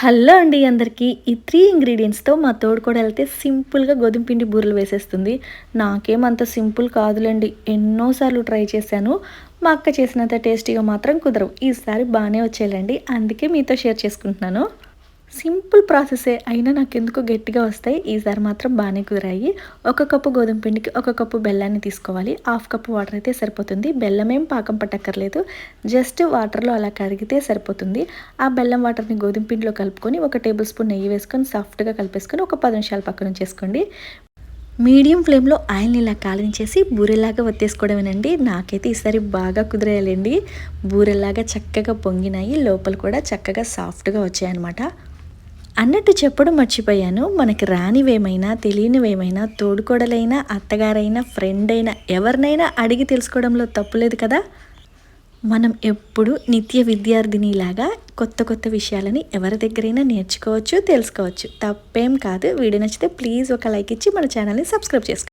Hello అండి అందరికీ. ఈ త్రీ ఇంగ్రీడియంట్స్తో మా తోడు కూడా వెళ్తే సింపుల్గా గోధుమ పిండి బూరెలు వేసేస్తుంది. నాకేం అంత సింపుల్ కాదులేండి. ఎన్నోసార్లు ట్రై చేశాను. మా అక్క చేసినంత టేస్టీగా మాత్రం కుదరవు. ఈసారి బాగానే వచ్చేయాలండి. అందుకే మీతో షేర్ చేసుకుంటున్నాను. సింపుల్ ప్రాసెసే అయినా నాకు ఎందుకో గట్టిగా వస్తాయి. ఈసారి మాత్రం బాగానే కుదిరాయి. ఒక కప్పు గోధుమ పిండికి ఒక కప్పు బెల్లాన్ని తీసుకోవాలి. హాఫ్ కప్పు వాటర్ అయితే సరిపోతుంది. బెల్లం ఏం పాకం పట్టక్కర్లేదు. జస్ట్ వాటర్లో అలా కరిగితే సరిపోతుంది. ఆ బెల్లం వాటర్ని గోధుమ పిండిలో కలుపుకొని ఒక టేబుల్ స్పూన్ నెయ్యి వేసుకొని సాఫ్ట్గా కలిపేసుకొని ఒక పది నిమిషాలు పక్కన ఉంచేసుకోండి. మీడియం ఫ్లేమ్లో ఆయిల్ని ఇలా కాలించేసి బూరెలాగా వత్తేసుకోవడమేనండి. నాకైతే ఈసారి బాగా కుదిరేయాలండి బూరెలాగా చక్కగా పొంగినాయి. లోపల కూడా చక్కగా సాఫ్ట్గా వచ్చాయన్నమాట. అన్నట్టు చెప్పడం మర్చిపోయాను. మనకి రానివేమైనా తెలియనివేమైనా తోడుకోడలైనా అత్తగారైనా ఫ్రెండ్ అయినా ఎవరినైనా అడిగి తెలుసుకోవడంలో తప్పులేదు కదా? మనం ఎప్పుడు నిత్య విద్యార్థినిలాగా కొత్త కొత్త విషయాలని ఎవరి దగ్గరైనా నేర్చుకోవచ్చు తెలుసుకోవచ్చు. తప్పేం కాదు. వీడియో నచ్చితే ప్లీజ్ ఒక లైక్ ఇచ్చి మన ఛానల్ని సబ్స్క్రైబ్ చేసుకోండి.